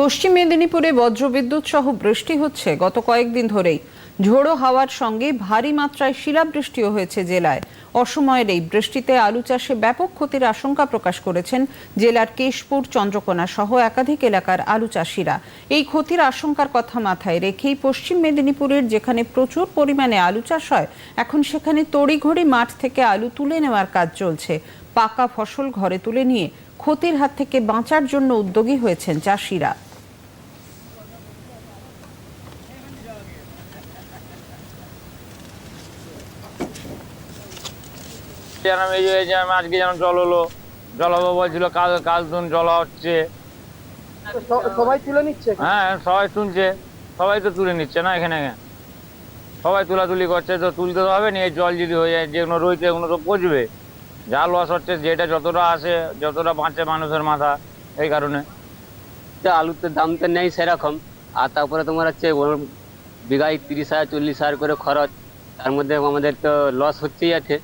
পশ্চিম মেদিনীপুরে বজ্রবিদ্যুৎ সহ বৃষ্টি হচ্ছে। গত কয়েকদিন ধরেই ঝোড়ো হাওয়ার সঙ্গে ভারী মাত্রায় শিলাবৃষ্টিও হয়েছে জেলায়। অসময়ের এই বৃষ্টিতে আলু চাষে ব্যাপক ক্ষতির আশঙ্কা প্রকাশ করেছেন জেলার কেশপুর, চন্দ্রকোনা সহ একাধিক এলাকার আলু চাষিরা। এই ক্ষতির আশঙ্কার কথা মাথায় রেখেই পশ্চিম মেদিনীপুরের যেখানে প্রচুর পরিমাণে আলু চাষ হয়, এখন সেখানে তড়িঘড়ি মাঠ থেকে আলু তুলে নেওয়ার কাজ চলছে। পাকা ফসল ঘরে তুলে নিয়ে ক্ষতির হাত থেকে বাঁচার জন্য উদ্যোগী হয়েছেন চাষিরা। যেন এই যে আজকে যেন জল হলো জল হব বলছিল কাল কাল তুন জল হচ্ছে। সবাই তুলে নিচ্ছে? হ্যাঁ সবাই তুলছে। সবাই তো তুলে নিচ্ছে না এখানে। সবাই তুলাতুলি করছে তো তুলতে তো হবে না এই জল যদি হয়ে যায় যেগুলো রয়েছে এগুলো তো পচবে। যা লস হচ্ছে যেটা যতটা আসে যতটা বাঁচে মানুষের মাথা এই কারণে। তো আলুর তো দাম তো নেই সেরকম। আর তারপরে তোমার হচ্ছে বিঘায় তিরিশ হাজার চল্লিশ হাজার করে খরচ। তার মধ্যে আমাদের তো লস হচ্ছেই আছে।